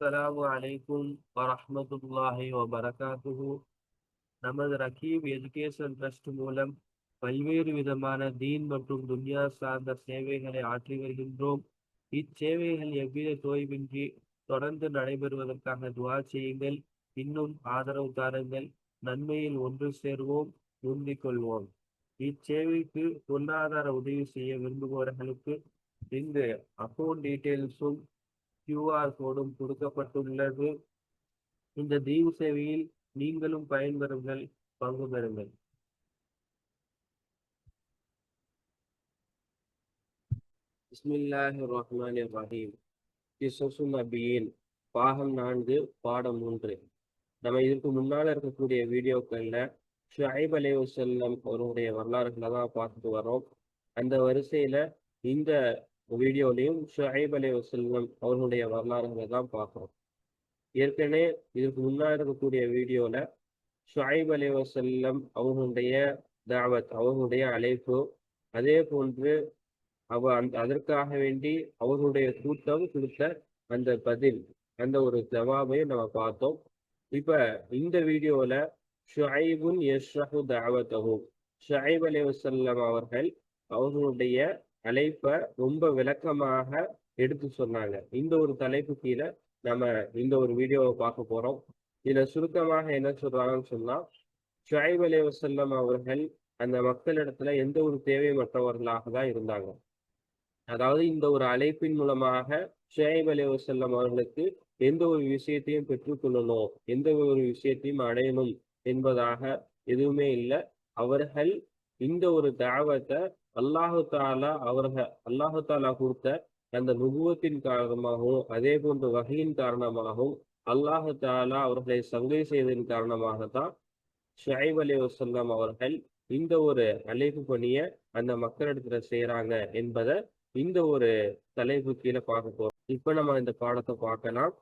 அஸ்லாம் அலைக்கும் வரமத்துல்லாஹி வபரகாத்துஹு நமது ரகீப் எஜுகேஷன் ட்ரஸ்ட் மூலம் பல்வேறு விதமான தீன் மற்றும் துன்யா சார்ந்த சேவைகளை ஆற்றி வருகின்றோம். இச்சேவைகள் எவ்வித தோய்வின்றி தொடர்ந்து நடைபெறுவதற்காக துவா செய்யுங்கள். இன்னும் ஆதரவு தாருங்கள். நன்மையில் ஒன்று சேர்வோம். உந்திக் கொள்வோம். இச்சேவைக்கு பொருளாதார உதவி செய்ய விரும்புபவர்களுக்கு இந்த அக்கௌண்ட் டீட்டெயில்ஸும் கியூஆர் கோடும் கொடுக்கப்பட்டுள்ளது. இந்த தீவு சேவையில் நீங்களும் பயன்பெறுங்கள் பங்கு பெறுங்கள். பிஸ்மில்லாஹி ரஹ்மான் ரஹீம் கிசசு நபியின் பாகம் நான்கு பாடம் மூன்று. நம்ம இதுக்கு முன்னால இருக்கக்கூடிய வீடியோக்கள்ல ஷாயிப் அலி வசல்லம் அவருடைய வரலாறுகளை தான் பார்த்துட்டு வரோம் அந்த வரிசையில இந்த வீடியோலையும் ஷுஹைப் அலி வசல்லம் அவர்களுடைய வரலாறுகளை தான் பார்க்குறோம். ஏற்கனவே இதுக்கு முன்னாடி இருக்கக்கூடிய வீடியோவில் ஷுஹைப் அலி வசல்லம் அவர்களுடைய தாவத் அவர்களுடைய அழைப்பு அதே போன்று அவ அந்த அதற்காக வேண்டி அவர்களுடைய கூட்டம் கொடுத்த அந்த பதில் அந்த ஒரு ஜவாபையும் நம்ம பார்த்தோம். இப்போ இந்த வீடியோல ஷுஐபுன் யஷ்ரஹு தாவத்தஹு. ஷுஹைப் அலி வசல்லம் அவர்கள் அவர்களுடைய தலைப்பை ரொம்ப விளக்கமாக எடுத்து சொன்னாங்க. இந்த ஒரு தலைப்பு கீழே நம்ம இந்த ஒரு வீடியோவை பார்க்க போறோம். இதுல சுருக்கமாக என்ன சொல்றாங்கன்னு சொன்னா ஷாயிப் அலி வசல்லம் அவர்கள் அந்த மக்களிடத்துல எந்த ஒரு தேவையற்றவர்களாக தான் இருந்தாங்க. அதாவது இந்த ஒரு அழைப்பின் மூலமாக ஷுஐப் அலி வசல்லம் அவர்களுக்கு எந்த ஒரு விஷயத்தையும் பெற்றுக்கொள்ளணும் எந்த ஒரு விஷயத்தையும் அடையணும் என்பதாக எதுவுமே இல்லை. அவர்கள் இந்த ஒரு தாவத்தை அல்லாஹு தாலா அவர்கள் அல்லாஹு தாலா கொடுத்த அந்த நுகுவத்தின் காரணமாகவும் அதே போன்ற வகையின் காரணமாகவும் அல்லாஹு தாலா அவர்களை சங்கை செய்ததன் காரணமாகத்தான் ஷாயிப் அலி வசல்லாம் அவர்கள் இந்த ஒரு அழைப்பு பணியை அந்த மக்களிடத்துல செய்யறாங்க என்பதை இந்த ஒரு தலைப்பு கீழே பார்க்க போறோம். இப்ப நம்ம இந்த பாடத்தை பார்க்கலாம்.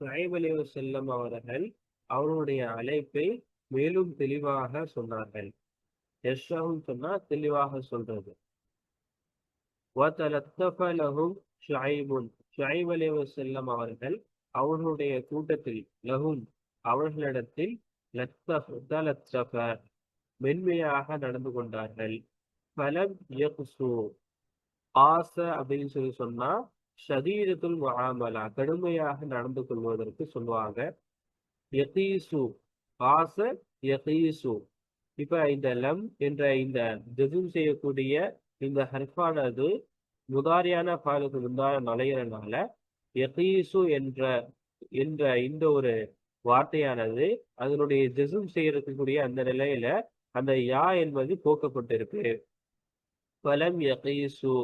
ஷுஐப் அலி வசல்லம் அவர்கள் அவருடைய அழைப்பை மேலும் தெளிவாக சொன்னார்கள். எஸ்ராவும் சொன்னா தெளிவாக சொல்றது. லஹும் ஷுஐபுன். ஷுஐப் அலி வசல்லம் அவர்கள் அவர்களுடைய கூட்டத்தில் லஹும் அவர்களிடத்தில் மென்மையாக நடந்து கொண்டார்கள். பலம் ஆச அப்படின்னு சொல்லி சொன்னா ஷதீரத்துல் முஆமலா கடுமையாக நடந்து கொள்வதற்கு சொல்லுவாங்க. யகீசு காச யகீசு. இப்ப இந்த லம் என்ற இந்த ஜெசும் செய்யக்கூடிய இந்த ஹர்ஃபானது முதாரியான பாலுக்கு முந்தான நுழையிறனால யகீசு என்ற என்ற இந்த ஒரு வார்த்தையானது அதனுடைய ஜெசும் செய்யக்கூடிய அந்த நிலையில அந்த யா என்பது போக்கப்பட்டிருக்கு. பலம் யகீசு.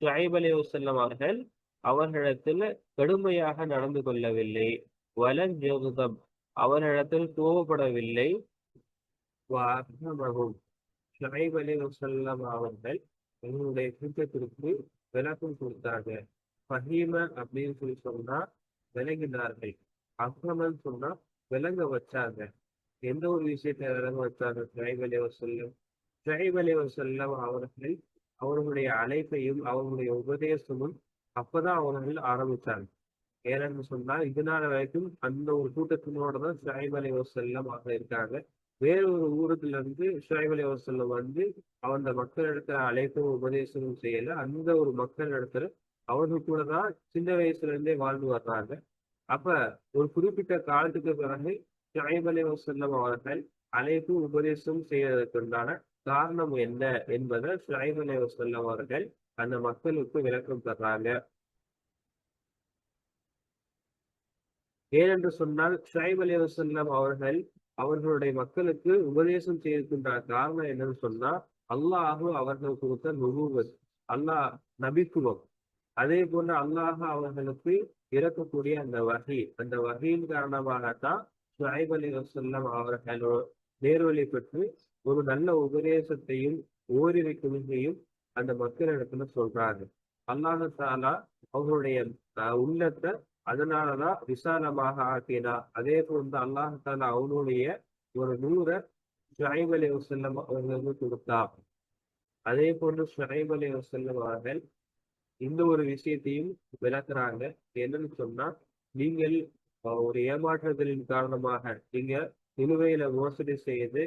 ஷாயிப் அலி வசல்லம் அவர்கள் அவர்களிடத்தில் கடுமையாக நடந்து கொள்ளவில்லை. வலம் யோகுதம் அவர்களிடத்தில் கோபப்படவில்லை. ஷுஐப் அலி வசல்லம் அவர்கள் என்னுடைய கூட்டத்திற்கு விளக்கம் கொடுத்தாங்க ஃபஹீம அப்படின்னு சொல்லி சொன்னா விளங்கினார்கள். அக்ரமன் சொன்னா விளங்க வச்சாங்க. எந்த ஒரு விஷயத்தை விளங்க வச்சாங்க? ஷுஐப் அலி வசல்லம் ஷுஐப் அலி வசல்லம் அவர்கள் அவர்களுடைய அழைப்பையும் அவர்களுடைய உபதேசமும் அப்பதான் அவர்கள் ஆரம்பிச்சாங்க. ஏன்னு சொன்னா இதனால வரைக்கும் அந்த ஒரு கூட்டத்தினோட தான் ஷுஐப் அலி வசல்லம் ஆக இருக்காங்க. வேற ஒரு ஊரத்துல இருந்து ஷுஐப் அலி வசல்லம் வந்து அந்த மக்கள் இடத்துல அழைப்பும் உபதேசமும் செய்யல. அந்த ஒரு மக்கள் இடத்துல அவர்கள் கூட தான் சின்ன வயசுல இருந்தே வாழ்ந்து வர்றாங்க. அப்ப ஒரு குறிப்பிட்ட காலத்துக்கு பிறகு ஷுஐப் அலி வசல்லம் அவர்கள் அழைப்பு உபதேசம் செய்யறதுக்குண்டான காரணம் என்ன என்பதை ஷுஐப் அலி வசல்லம் அவர்கள் அந்த மக்களுக்கு விளக்கம் தர்றாங்க. ஏனென்று சொன்னால் ஷாயிப் அலி வசல்லம் அவர்கள் அவர்களுடைய மக்களுக்கு உபதேசம் செய்திருக்கின்ற காரணம் என்னன்னு சொன்னா அல்லாஹு அவர்கள் கொடுத்த நுகுவத் அல்லாஹ் நபித்துவம். அதே போன்று அல்லாஹ் அவர்களுக்கு இறக்கக்கூடிய அந்த வகை அந்த வகையின் காரணமாகத்தான் ஷாயிப் அலி வசல்லம் அவர்கள் நேர்வழி பெற்று ஒரு நல்ல உபதேசத்தையும் ஓரிரை கொள்கையும் அந்த மக்களிடத்துல சொல்றாங்க அல்லாஹாலா அவர்களுடைய உள்ளத்தை அதனாலதான் விசாலமாக ஆக்கினா அதே போன்று அல்லாஹத்தான் அவனுடைய ஒரு நூரை ஷுரைப் அலி வசல்லம் அவர்களுக்கு கொடுத்தா அதே போன்று ஷுரைப் அலி வசல்லம் அவர்கள் இந்த ஒரு விஷயத்தையும் விளக்குறாங்க. என்னன்னு சொன்னா நீங்கள் ஒரு ஏமாற்றுதலின் காரணமாக நீங்க நிலுவையில மோசடி செய்து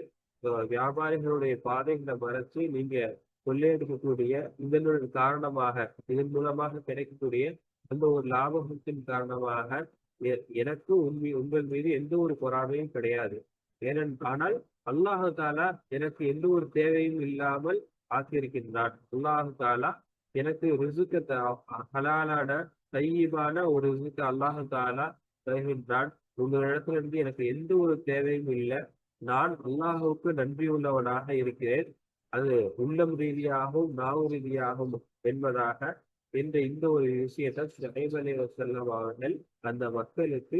வியாபாரிகளுடைய பாதைகளை மறைச்சு நீங்க கொள்ளையடிக்கக்கூடிய இதனுடைய காரணமாக இதன் மூலமாக கிடைக்கக்கூடிய அந்த ஒரு லாபத்தின் காரணமாக எனக்கு உண்மை உங்கள் மீது எந்த ஒரு பொறாமையும் கிடையாது. ஏனென்றால் அல்லாஹு தாலா எனக்கு எந்த ஒரு தேவையும் இல்லாமல் ஆக்கியிருக்கின்றான். அல்லாஹு தாலா எனக்கு ரிசுக்க ஹலாலான தையீபான ஒரு ரிசுக்கு அல்லாஹு தாலா தருகின்றான். உங்களிடத்துல இருந்து எனக்கு எந்த ஒரு தேவையும் இல்லை. நான் அல்லாஹுக்கு நன்றி உள்ளவனாக இருக்கிறேன். அது உள்ளம் ரீதியாகவும் நாவு ரீதியாகவும் என்பதாக என்ற இந்த ஒரு விஷயத்தை சைபலி அவர்கள் அந்த மக்களுக்கு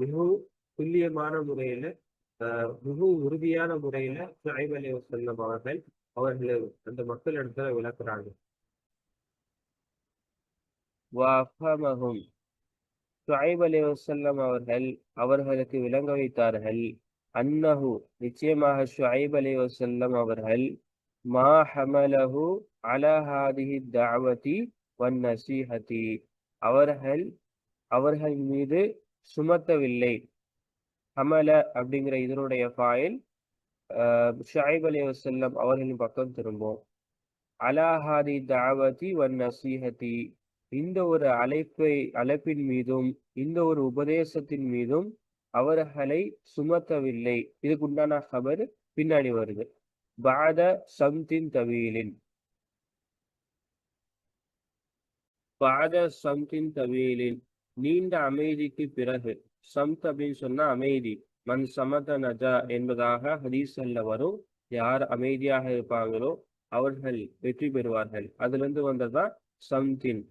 மிகவும் துல்லியமான முறையில மிகவும் உறுதியான முறையில சைபலி அவர்கள் அவர்களை அந்த மக்கள் இடத்துல விளக்குறாங்க. சுஹைப் அலி வசல்லம் அவர்கள் அவர்களுக்கு விளங்க வைத்தார்கள். அன்னஹு நிச்சயமாக சுஹைப் அலி வசல்லம் அவர்கள் மா ஹமலஹு அலஹாதிஹி தாவதி வன் நசீஹதி அவர்கள் அவர்கள் மீது சுமத்தவில்லை. ஹமல அப்படிங்கிற இதனுடைய ஃபாயில் ஷாயிப் அலி வசல்லம் அவர்களின் பக்கம் திரும்பும். அலாஹாதி தாவதி வன் நசீஹதி இந்த ஒரு அழைப்பை அழைப்பின் மீதும் இந்த ஒரு உபதேசத்தின் மீதும் அவர்களை சுமத்தவில்லை. இதுக்கு உண்டான ஹபர் பின்னாடி வருது. பாத சம்தின் தவீலின். பாத சம்தின் தவீலின் நீண்ட அமைதிக்கு பிறகு சம்த் அப்படின்னு சொன்னா அமைதி மண் சமத நஜா என்பதாக ஹதீசல்ல வரும். யார் அமைதியாக இருப்பாங்களோ அவர்கள் வெற்றி பெறுவார்கள். அதுல இருந்து வந்ததுதான் சம்தின்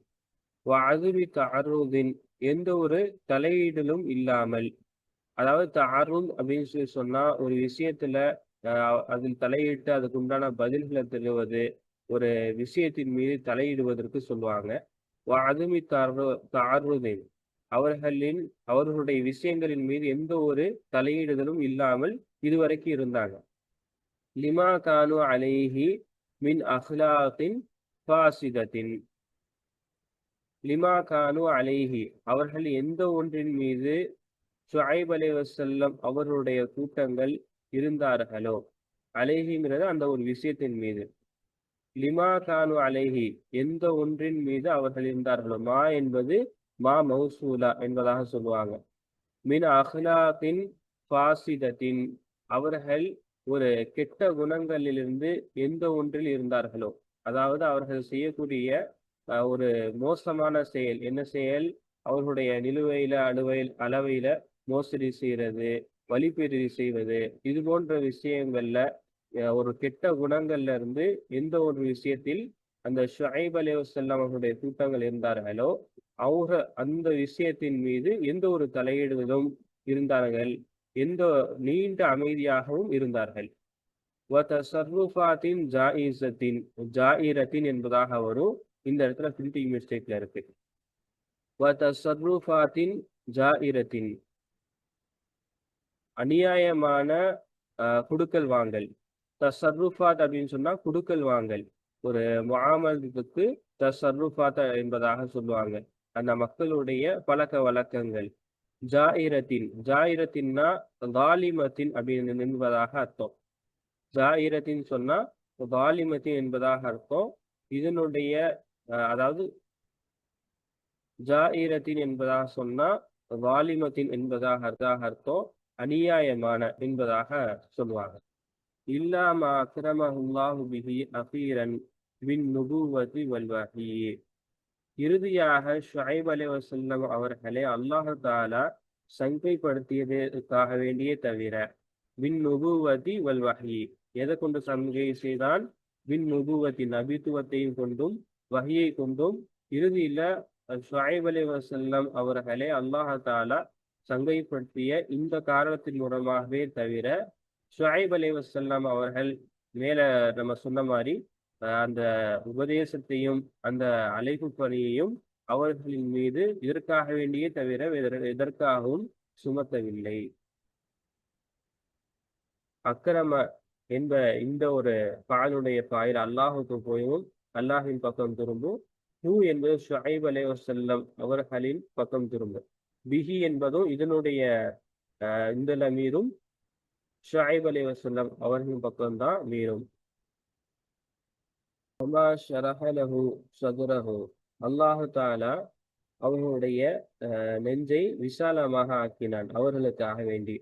அதுவி தாருதின் எந்த ஒரு தலையீடலும் இல்லாமல் அதாவது தாருன் அப்படின்னு சொல்லி சொன்னா ஒரு விஷயத்துல அதில் தலையிட்டு அதுக்கு உண்டான பதில்களை தருவது ஒரு விஷயத்தின் மீது தலையிடுவதற்கு சொல்லுவாங்க. அதுமி அவர்களின் அவர்களுடைய விஷயங்களின் மீது எந்த ஒரு தலையிடுதலும் இல்லாமல் இதுவரைக்கும் இருந்தாங்க. லிமா கானு அலைஹி மின் அஹ்லாத்தின் பாசிதத்தின் லிமா கானு அலைஹி அவர்கள் எந்த ஒன்றின் மீது ஷுஐப் அலி வசல்லம் அவர்களுடைய கூட்டங்கள் இருந்தார்களோ அலைஹிங்கிறது அந்த ஒரு விஷயத்தின் மீது. லிமா கானு அலைஹி எந்த ஒன்றின் மீது அவர்கள் இருந்தார்களோ மா என்பது மா மௌசூலா என்பதாக சொல்லுவாங்க. மின் அஹ்லாத்தின் பாசிதத்தின் அவர்கள் ஒரு கெட்ட குணங்களிலிருந்து எந்த ஒன்றில் இருந்தார்களோ அதாவது அவர்கள் செய்யக்கூடிய ஒரு மோசமான செயல் என்ன செயல்? அவர்களுடைய நிலுவையில அணுவையில் அளவையில மோசடி செய்யறது வழிபெறுதி செய்வது இது போன்ற விஷயங்கள்ல ஒரு கெட்ட குணங்கள்ல இருந்து எந்த ஒரு விஷயத்தில் அந்த ஷுஐப் அலேவசல்லாம் அவர்களுடைய கூட்டங்கள் இருந்தார்களோ அவங்க அந்த விஷயத்தின் மீது எந்த ஒரு தலையிடுதலும் இருந்தார்கள் எந்த நீண்ட அமைதியாகவும் இருந்தார்கள். ஜாயிசத்தின் ஜாயிரத்தின் என்பதாக வரும். இந்த இடத்துல பிரிண்டிங் மிஸ்டேக்ல இருக்கு. தசர்ருஃபாத்தின் ஜாயிரத்தின் அநியாயமான குடுக்கல் வாங்கல். தசர்ருஃபாத் அப்படின்னு சொன்னா குடுக்கல் வாங்கல். ஒரு முகாமலுக்கு தசர்ருஃபாத் என்பதாக சொல்லுவாங்க. அந்த மக்களுடைய பழக்க வழக்கங்கள். ஜாயிரத்தின் ஜாயிரத்தின்னா தாலிமத்தின் அப்படின்னு என்பதாக அர்த்தம். ஜாயிரத்தின் சொன்னா தாலிமத்தின் என்பதாக அர்த்தம். இதனுடைய அதாவது ஜாயிரத்தின் என்பதாக சொன்னா வாலிமத்தின் என்பதாக அர்த்தாக அர்த்தம். அநியாயமான என்பதாக சொல்லுவாங்க. இல்லாம அக்ரமஹுல்லாஹு பிஹி அகீரன் மின் நுபுவதி வல்வஹி இறுதியாக ஷுஐப் அலி வசல்லம் அவர்களை அல்லாஹு தாலா சங்கைப்படுத்தியதற்காக வேண்டியே தவிர வின் நுபுவதி வல்வஹி எதை கொண்டு சங்கை செய்தான்? மின் நுபுவதி நபித்துவத்தையும் கொண்டும் வகையை கொண்டும். இறுதியில ஷுஐப் அலி வசல்லம் அவர்களை அல்லாஹ் தாலா சங்கைப்படுத்திய இந்த காரணத்தின் மூலமாகவே தவிர ஷுஐப் அலி வசல்லாம் அவர்கள் மேல நம்ம சொன்ன மாதிரி அந்த உபதேசத்தையும் அந்த அழைப்பு பணியையும் அவர்களின் மீது இதற்காக வேண்டியே தவிர எதற்காகவும் சுமத்தவில்லை. அக்கிரம என்ப இந்த ஒரு பாலுடைய பாயில் அல்லாஹுக்கு போயும் அல்லாஹின் பக்கம் திரும்பும் ஹூ என்பது ஷுஐப் அலை வசல்லம் அவர்களின் பக்கம் திரும்பும். பிஹி என்பதும் இதனுடைய இந்த மீதும் ஷாயிப் அலி வசல்லம் அவர்களின் பக்கம்தான் மீறும் அல்லாஹு தாலா அவர்களுடைய நெஞ்சை விசாலமாக ஆக்கினான். அவர்களுக்காக வேண்டி.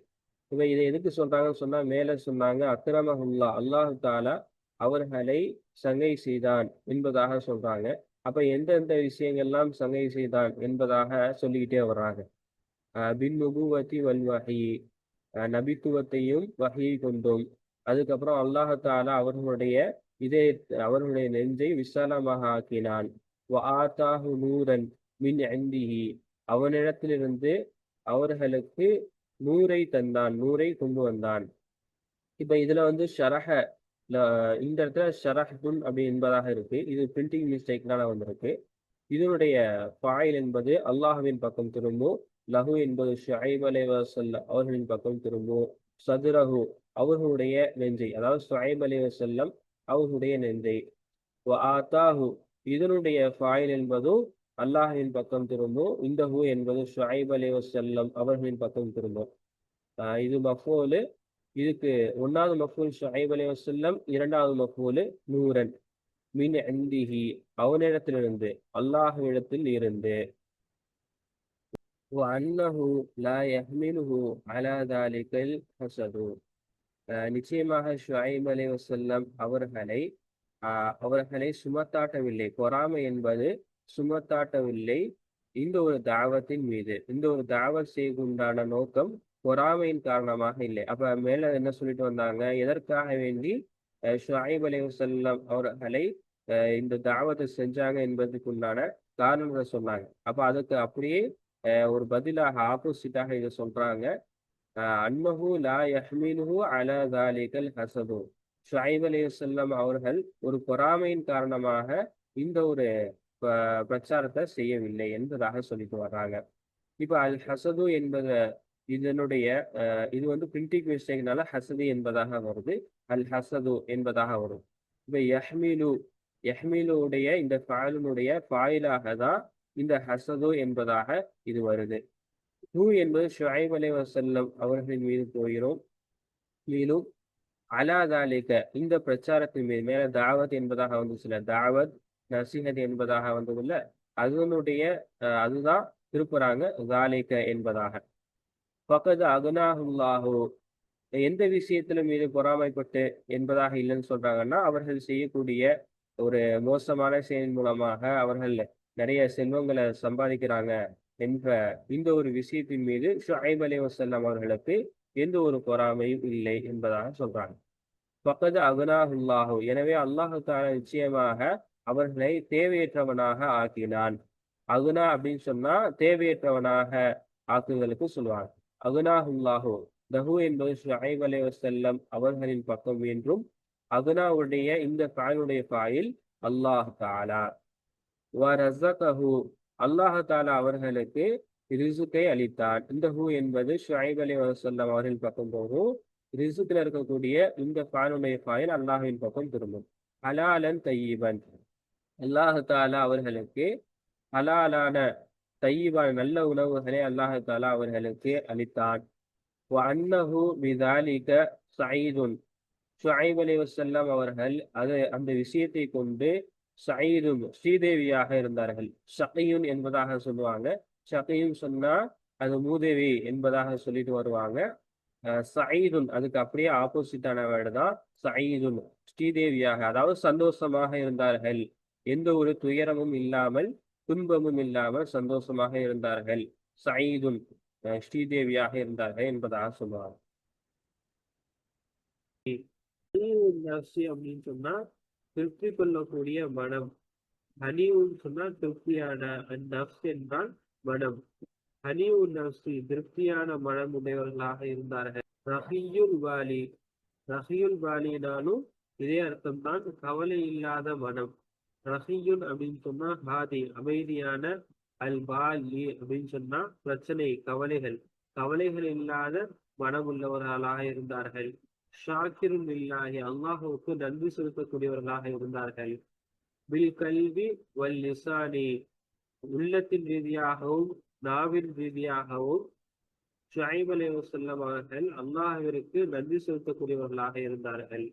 இவ இதை எதுக்கு சொல்றாங்கன்னு சொன்னா மேல சொன்னாங்க அக்ரமஹுல்லா அல்லாஹு தாலா அவர்களை சங்கை செய்தான் என்பதாக சொல்றாங்க. அப்ப எந்தெந்த விஷயங்கள்லாம் சங்கை செய்தான் என்பதாக சொல்லிக்கிட்டே வர்றாங்க. பின் நுபுவத்தி வல்வகை நபித்துவத்தையும் வகையை கொண்டோம். அதுக்கப்புறம் அல்லாஹாலா அவர்களுடைய இதே அவர்களுடைய நெஞ்சை விசாலமாக ஆக்கினான். நூரன் மின் அந்திஹி அவனிடத்திலிருந்து அவர்களுக்கு நூரை தந்தான் நூரை கொண்டு வந்தான். இப்ப இதுல வந்து ஷரஹ இந்த இடத்துல ஷரஹுன் அப்படி என்பதாக இருக்கு. இது பிரிண்டிங் மிஸ்டேக்னால வந்திருக்கு. இதனுடைய பாயில் என்பது அல்லாஹுவின் பக்கம் திரும்பும். லஹு என்பது ஷுஐப் அலைவசல்ல அவர்களின் பக்கம் திரும்பும் சதுரஹு அவர்களுடைய நெஞ்சை அதாவது ஷுஐப் அலைவசல்லம் அவர்களுடைய நெஞ்சை. ஆத்தாஹு இதனுடைய ஃபாயில் என்பதும் அல்லாஹின் பக்கம் திரும்பும் இந்த ஹூ என்பது ஷுஐப் அலைவசல்லம் அவர்களின் பக்கம் திரும்பும் இது மஃபூலு. இதுக்கு ஒன்னாவது மஃபூல் ஷுஐப் அலைவசல்லம் இரண்டாவது மஃபூலு நூரன் மின் அந்திஹி அவனிடத்திலிருந்து அல்லாஹுவிடத்தில் இருந்து. அன்னஹு லா யஹ்மிலுஹு அலா தாலிகல் ஹசது நிச்சயமாக ஷுஐப் அலி வசல்லம் அவர்களை அவர்களை சுமத்தாட்டவில்லை. பொறாமை என்பது சுமத்தாட்டவில்லை. இந்த ஒரு தாவத்தின் மீது இந்த ஒரு தாவத் செய்குண்டான நோக்கம் பொறாமையின் காரணமாக இல்லை. அப்ப மேல என்ன சொல்லிட்டு வந்தாங்க? எதற்காக வேண்டி ஷுஐப் அலி வசல்லம் அவர்களை இந்த தாவத்தை செஞ்சாங்க என்பதுக்குண்டான காரணங்களை சொன்னாங்க. அப்ப அதுக்கு அப்படியே ஒரு பதிலாக ஆப்போசிட்டாக இதை சொல்றாங்க. அன்னஹு லா யஹ்மினுஹு அலா தாலிகல் ஹசது. ஷுஐப் அலி அவர்கள் ஒரு பொறாமையின் காரணமாக இந்த ஒரு பிரச்சாரத்தை செய்யவில்லை என்பதாக சொல்லிட்டு வர்றாங்க. இப்ப அல் ஹசது என்பத இதனுடைய இது வந்து பிரிண்டிங் மிஸ்டேக்னால ஹசது என்பதாக வருது. அல் ஹசது என்பதாக வரும். இப்ப யஹ்மிலு யஹ்மிலுடைய இந்த ஃபாயிலுடைய ஃபாயிலாக தான் இந்த ஹசது என்பதாக இது வருது. ஹூ என்பது ஷுஐப் அலை வசல்லம் அவர்களின் மீது போகிறோம். மேலும் அலாதாலிக்க இந்த பிரச்சாரத்தின் மீது மேல தாவத் என்பதாக வந்து சில தாவத் நசிஹத் என்பதாக வந்ததுல அதனுடைய அதுதான் திருப்புறாங்க தாலிக்க என்பதாக. பக்கத்து அகுனாஹுல்லாஹு எந்த விஷயத்துல மீது பொறாமைப்பட்டு என்பதாக இல்லைன்னு சொல்றாங்கன்னா அவர்கள் செய்யக்கூடிய ஒரு மோசமான செயல் மூலமாக அவர்கள் நிறைய செல்வங்களை சம்பாதிக்கிறாங்க என்ற இந்த ஒரு விஷயத்தின் மீது ஷுஐப் அலி வசல்லாம் அவர்களுக்கு எந்த ஒரு பொறாமையும் இல்லை என்பதாக சொல்றாங்க. பக்கத்து அகுனாஹுல்லாஹு. எனவே அல்லாஹுக்கான நிச்சயமாக அவர்களை தேவையற்றவனாக ஆக்கினான். அகுனா அப்படின்னு சொன்னா தேவையற்றவனாக ஆக்குதலுக்கு சொல்வாங்க அகுனாஹுல்லாஹு. தஹு என்பது ஷுஐப் அலி வசல்லம் அவர்களின் பக்கம் என்றும் அகுனாவுடைய இந்த ஃபாயிலுடைய காயில் அல்லாஹ் தாலா வரசகஹு அல்லாஹ் அவர்களுக்கு ரிசுக்கை அளித்தார். இந்த ஹூ என்பது ஷுஐப் அலி வசல்லாம் அவர்களின் பக்கம் போகும். ரிசுக்கில் இருக்கக்கூடிய இந்த பானுடைய பாயில் அல்லாஹின் பக்கம் திரும்பும். ஹலாலன் தையீபன் அல்லாஹாலா அவர்களுக்கு ஹலாலான தையீபான நல்ல உணவுகளை அல்லாஹாலா அவர்களுக்கு அளித்தான் அன்னஹு மிதாலிக சயீதுன். ஷுஐப் அலி வசல்லாம் அவர்கள் அது அந்த விஷயத்தை கொண்டு சயீதும் ஸ்ரீதேவியாக இருந்தார்கள். ஷகையுன் என்பதாக சொல்லுவாங்க. சகையும் சொன்னா அது மூதேவி என்பதாக சொல்லிட்டு வருவாங்க. சயீதுன் அதுக்கு அப்படியே ஆப்போசிட்டான வேர்டு தான் சயீதுன். ஸ்ரீதேவியாக அதாவது சந்தோஷமாக இருந்தார்கள். எந்த ஒரு துயரமும் இல்லாமல் துன்பமும் இல்லாமல் சந்தோஷமாக இருந்தார்கள். சயீதுன் ஸ்ரீதேவியாக இருந்தார்கள் என்பதாக சொல்லுவாங்க. அப்படின்னு சொன்னா திருப்தி கொள்ளக்கூடிய மனம். ஹனியூன்னு சொன்னா திருப்தியான நப்ஸ் என்றால் மனம். ஹனியூ நப்சி திருப்தியான மனம் உடையவர்களாக இருந்தார்கள். ரஹியுல் வாலி. ரஹியுல் வாலினாலும் இதே அர்த்தம் தான் கவலை இல்லாத மனம். ரஹியுன் அப்படின்னு சொன்னா ஹாதி அமைதியான அல் பாலி அப்படின்னு சொன்னா பிரச்சனை கவலைகள். கவலைகள் இல்லாத மனம் உள்ளவர்களாக இருந்தார்கள். ஷாக்கிரும் இல்லாஹி அல்லாஹுவுக்கு நன்றி செலுத்தக்கூடியவர்களாக இருந்தார்கள். பில் கல்வி வல் லிசானி உள்ளத்தின் ரீதியாகவும் நாவின் ரீதியாகவும் ஷாயிப் அலி வசல்லம் அவர்கள் அல்லாஹிற்கு நன்றி செலுத்தக்கூடியவர்களாக இருந்தார்கள்.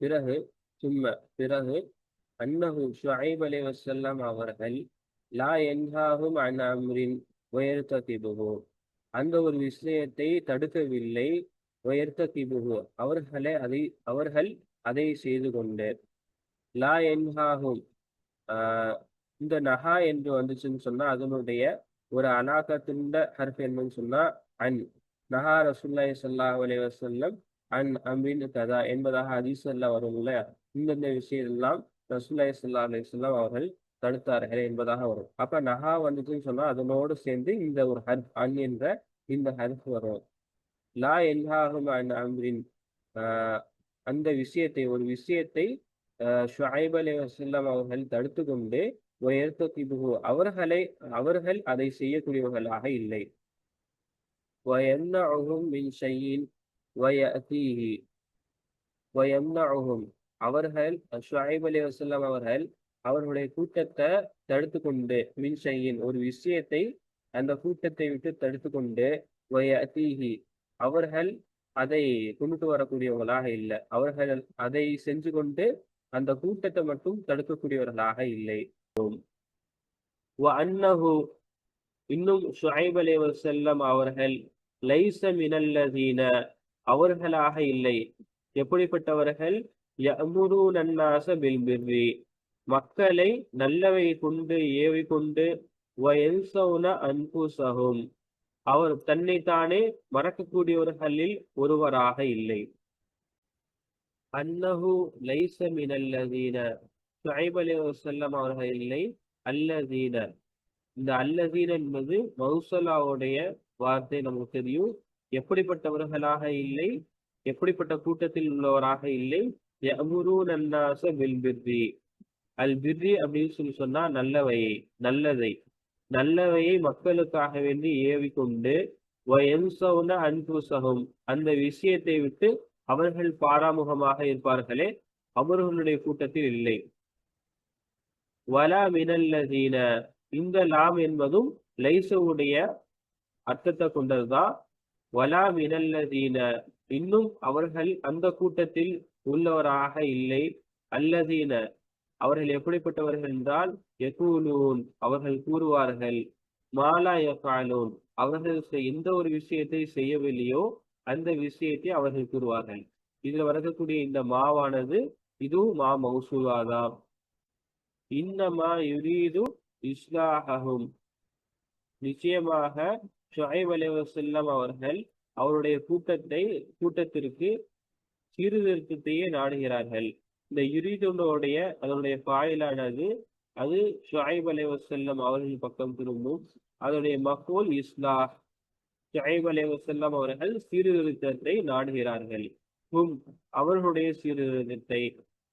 பிறகு சும்ம பிறகு அன்னஹு ஷுஐப் அலி அவர்கள் லா என்ஹாஹும் அன் உயர்த்த திபுகு அந்த ஒரு விஷயத்தை தடுக்கவில்லை. உயர்த்த திபுகு அவர்களை அதை அவர்கள் அதை செய்து கொண்டு லா என்ஹாகும் ஆஹ் இந்த நஹா என்று வந்துச்சுன்னு சொன்னா அதனுடைய ஒரு அனாக்கத்துண்ட ஹர்ஃப் என்னன்னு சொன்னா அன். நஹா ரசுல்லாய் சல்லா அலைஹி அன் அம்பின் கதா என்பதாக அதிசல்ல வரும் வரும்ல இந்தந்த விஷயம் எல்லாம் ரசுல்லாய் சல்லா அலைஹி வஸல்லம் அவர்கள் தடுத்தார்கள் என்பதாக வரும். அப்ப நஹா வந்துச்சுன்னு சொன்னா அதனோடு சேர்ந்து இந்த ஒரு ஹர்ஃப் அன் என்ற இந்த ஹர்ஃப் வரும். லா எல்லாகும் அம்ரின். ஆஹ் அந்த விஷயத்தை ஒரு விஷயத்தை ஷுஐப் அலி வசல்லாம் அவர்கள் தடுத்து கொண்டு வயர்த்தகிபுகு அவர்களை அவர்கள் அதை செய்யக்கூடியவர்களாக இல்லை. அவர்கள் ஷுஐப் அலி வசல்லாம் அவர்கள் அவர்களுடைய கூட்டத்தை தடுத்து கொண்டு மின் ஷையின் ஒரு விஷயத்தை அந்த கூட்டத்தை விட்டு தடுத்து கொண்டு வயஅதீஹி அவர்கள் அதை கொண்டுட்டு வரக்கூடியவர்களாக இல்லை. அவர்கள் அதை செஞ்சு கொண்டு அந்த கூட்டத்தை மட்டும் தடுக்கக்கூடியவர்களாக இல்லை. அன்னஹு இன்னும் ஷுஐப் அலைஹி செல்லம் அவர்கள் லைச மினல்லதீன அவர்களாக இல்லை. எப்படிப்பட்டவர்கள்? யமுரூன அன்னாஸ பில் பிர்ரி. மக்களை நல்லவை கொண்டு ஏவி கொண்டு வயன்சௌன அவர் தன்னைத்தானே மறக்கக்கூடியவர்களில் ஒருவராக இல்லை. அன்னஹு லைஸ மினல்லதீன. சுஹைப் அலி வசல்லம் அவர்கள் இல்லை. அல்லதீன. இந்த அல்லதீன என்பது மௌசலாவுடைய வார்த்தை நமக்கு தெரியும். எப்படிப்பட்டவர்களாக இல்லை? எப்படிப்பட்ட கூட்டத்தில் உள்ளவராக இல்லை? யமுரூன் நன்னாச பில் அல் பிர்ரி அப்படின்னு சொல்லி சொன்னா நல்லவையை நல்லதை. நல்லவையை மக்களுக்காக வேண்டி ஏவி கொண்டு அன்புசகம். அந்த விஷயத்தை விட்டு அவர்கள் பாராமுகமாக இருப்பார்களே அவர்களுடைய கூட்டத்தில் இல்லை. வலா மினல்லதீன. இந்த லாம் என்பதும் லைசவுடைய அர்த்தத்தை கொண்டதுதான். வலா மினல்லதீன. இன்னும் அவர்கள் அந்த கூட்டத்தில் உள்ளவராக இல்லை. அல்லதீன. அவர்கள் எப்படிப்பட்டவர்கள் என்றால் யகூலூன் அவர்கள் கூறுவார்கள் மாலா எஃபாலூன் அவர்கள் எந்த ஒரு விஷயத்தை செய்யவில்லையோ அந்த விஷயத்தை அவர்கள் கூறுவார்கள். இதுல வரக்கூடிய இந்த மாவானது இதுவும் மா மௌசூலாதான் இன்னமா யுரீது இஸ்லாஹகும் நிச்சயமாக ஷொஹைப் அலைவசல்லம் அவர்கள் அவருடைய கூட்டத்தை கூட்டத்திற்கு சீர்திருத்தத்தையே நாடுகிறார்கள். இந்த யுரீதுடைய அதனுடைய பாயிலானது அது ஷாயிப் அலைவசல்லம் அவர்கள் பக்கம் திரும்பும். அதனுடைய மகோல் இஸ்லா ஷாயிப் அலைவசல்லம் அவர்கள் சீர்திருத்தத்தை நாடுகிறார்கள். ஹும் அவர்களுடைய சீர்திருத்தத்தை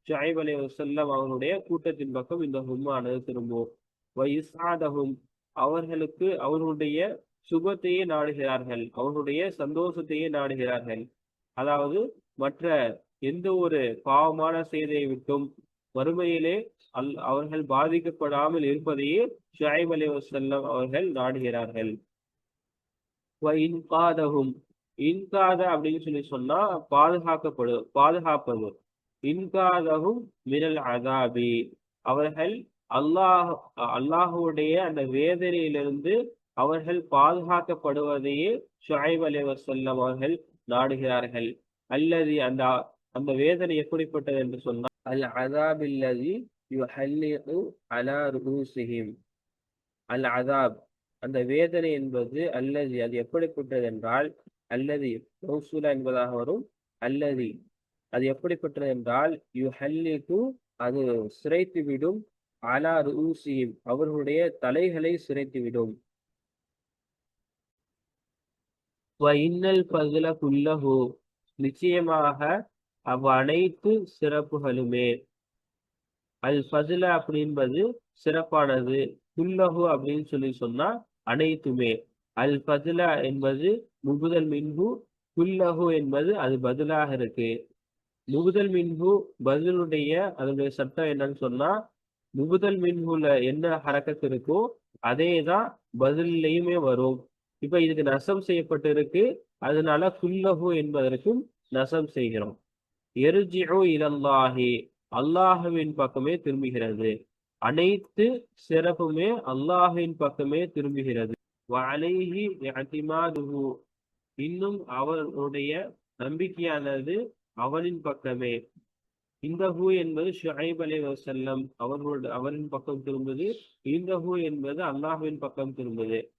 ஷாயிப் அலைவசல்லம் அவர்களுடைய கூட்டத்தின் பக்கம் இந்த ஹும்மானது திரும்பும். வயிசாதகும் அவர்களுக்கு அவர்களுடைய சுபத்தையே நாடுகிறார்கள். அவர்களுடைய சந்தோஷத்தையே நாடுகிறார்கள். அதாவது மற்ற எந்த ஒரு பாவமான செய்தியை விட்டும் வறுமையிலே அல் அவர்கள் பாதிக்கப்படாமல் இருப்பதையே ஷாயிப் அலி வசல்லம் அவர்கள் நாடுகிறார்கள். இன்காதகும் இன்காத அப்படின்னு சொல்லி சொன்னா பாதுகாக்கப்படு பாதுகாப்பது. இன்காதகும் மினல் அதாபி அவர்கள் அல்லாஹ் அல்லாஹுடைய அந்த வேதனையிலிருந்து அவர்கள் பாதுகாக்கப்படுவதையே ஷாயிப் அலி வசல்லம் அவர்கள் நாடுகிறார்கள். அல்லது அந்த அந்த வேதனை எப்படிப்பட்டது என்று சொன்னால் அல் அதாப் இல்லதி யுஹல்லிகு அலா ருஊசிஹிம் அல் அதாப் அந்த வேதனை என்பது அல்லது அது எப்படிப்பட்டது என்றால் அல்லது மௌசூலா என்பதாக வரும். அல்லது அது எப்படிப்பட்டது என்றால் யுஹல்லிகு அது சிறைத்து விடும். அலா ருஊசிஹிம் அவர்களுடைய தலைகளை சிறைத்து விடும். இன்னல் பகுல குல்லஹு நிச்சயமாக அவ்வனைத்து சிறப்புகளுமே. அல் ஃபசில அப்படின்பது சிறப்பானது. குல்லஹு அப்படின்னு சொல்லி சொன்னா அனைத்துமே. அல் ஃபதுலா என்பது முகுதல் மின்பு குல்லஹு என்பது அது பதிலாக இருக்கு. முகுதல் மின்பு பதிலுடைய அதனுடைய சட்டம் என்னன்னு சொன்னா முகுதல் மின்புல என்ன ஹரக்கத்து இருக்கோ அதே தான் பதிலையுமே வரும். இப்ப இதுக்கு நசம் செய்யப்பட்டு இருக்கு அதனால குல்லஹு என்பதற்கும் நசம் செய்கிறோம். எருஜிஓ இலல்லாஹி அல்லாஹுவின் பக்கமே திரும்புகிறது. அனைத்து சிறப்புமே அல்லாஹின் பக்கமே திரும்புகிறது. வலைஹி இன்னும் அவருடைய நம்பிக்கையானது அவனின் பக்கமே. இந்த ஹூ என்பது ஷுஹைப் அலி வசல்லம் அவர்களோட அவரின் பக்கம் திரும்புது. இந்த ஹூ என்பது அல்லாஹுவின் பக்கம் திரும்புது.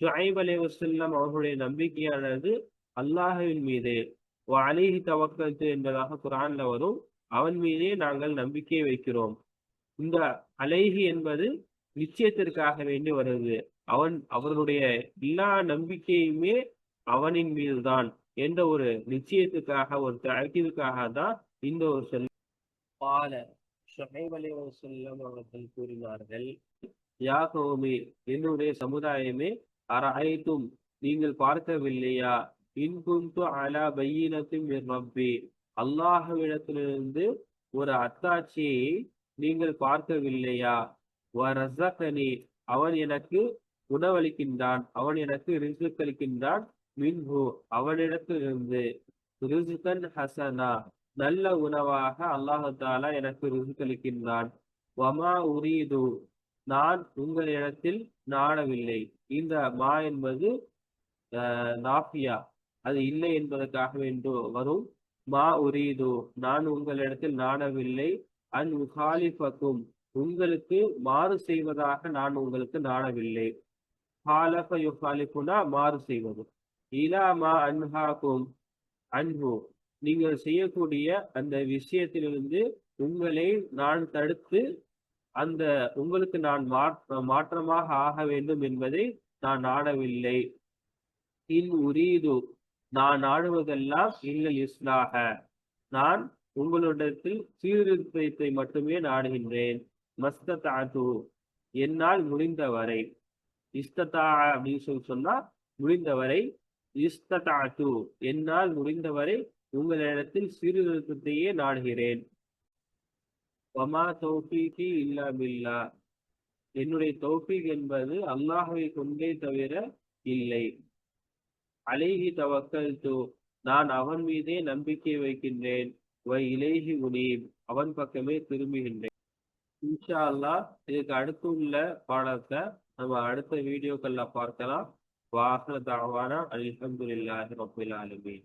ஷுஹைப் அலி வசல்லம் அவர்களுடைய நம்பிக்கையானது அல்லாஹுவின் மீது. அலிஹி தவக்கத்து என்பதாக குரான்ல வரும். அவன் மீதே நாங்கள் நம்பிக்கை வைக்கிறோம். இந்த அலைஹி என்பது நிச்சயத்திற்காக வேண்டி வருது. அவன் அவர்களுடைய எல்லா நம்பிக்கையுமே அவனின் மீதுதான் என்ற ஒரு நிச்சயத்துக்காக ஒரு தழக்கிற்காக தான் இந்த ஒரு சொல். பால அலைஹி வஸல்லம் அவர்கள் கூறினார்கள் யா கௌமி என்னுடைய சமுதாயமே அரஐத்தும் நீங்கள் பார்க்கவில்லையா? இன்குந்து அலா பையினத்தின் ரப்பி அல்லாஹ்விடத்திலிருந்து ஒரு அத்தாட்சியை நீங்கள் பார்க்கவில்லையா? வரசகனி அவன் எனக்கு உணவளிக்கின்றான். அவன் எனக்கு ரிசுக்களிக்கின்றான் மின்ஹு. அவனிடத்திலிருந்து ரிசுகன் ஹசனா. நல்ல உணவாக அல்லாஹத்தாலா எனக்கு ரிசுக்களிக்கின்றான் வமா உரீது. நான் உங்களிடத்தில் நாடவில்லை. இந்த மா என்பது நாஃபியா. அது இல்லை என்பதற்காக வேண்டும் வரும். மா உரீது நான் உங்களிடத்தில் நாடவில்லை அன் உகாலிஃபக்கும் உங்களுக்கு மாறு செய்வதாக நான் உங்களுக்கு நாடவில்லை ஹாலஃப யுகாலிஃபுனா மாறு செய்வது. இலா மா அன்ஹாக்கும் அன்பு நீங்கள் செய்யக்கூடிய அந்த விஷயத்திலிருந்து உங்களை நான் தடுத்து அந்த உங்களுக்கு நான் மாற்றமாக ஆக வேண்டும் என்பதை நான் நாடவில்லை இன் உரீது நான் நாடுவதெல்லாம் இல்லல் இஸ்லாக. நான் உங்களிடத்தில் சீர்திருத்தத்தை மட்டுமே நாடுகின்றேன். மஸ்ததாத்து என்னால் முடிந்தவரை. இஸ்ததா அப்படின்னு சொல்லி சொன்னா முடிந்தவரை. இஸ்ததாத்து என்னால் முடிந்தவரை உங்களிடத்தில் சீர்திருத்தத்தையே நாடுகிறேன். வமா தௌஃபீகி இல்லா பில்லா. என்னுடைய தௌஃபீக் என்பது அல்லாஹை கொண்டே தவிர இல்லை. அலேஹி தவக்கல் நான் அவன் மீதே நம்பிக்கை வைக்கின்றேன். வை இலேஹி உனீம் அவன் பக்கமே திரும்புகின்றேன். இன்ஷா அல்லா இதுக்கு அடுத்துள்ள பாடத்தை நம்ம அடுத்த வீடியோக்கள்ல பார்க்கலாம். வாகன தாவானா அல்ஹம்துலில்லாஹி ரபுல் ஆலமீன்.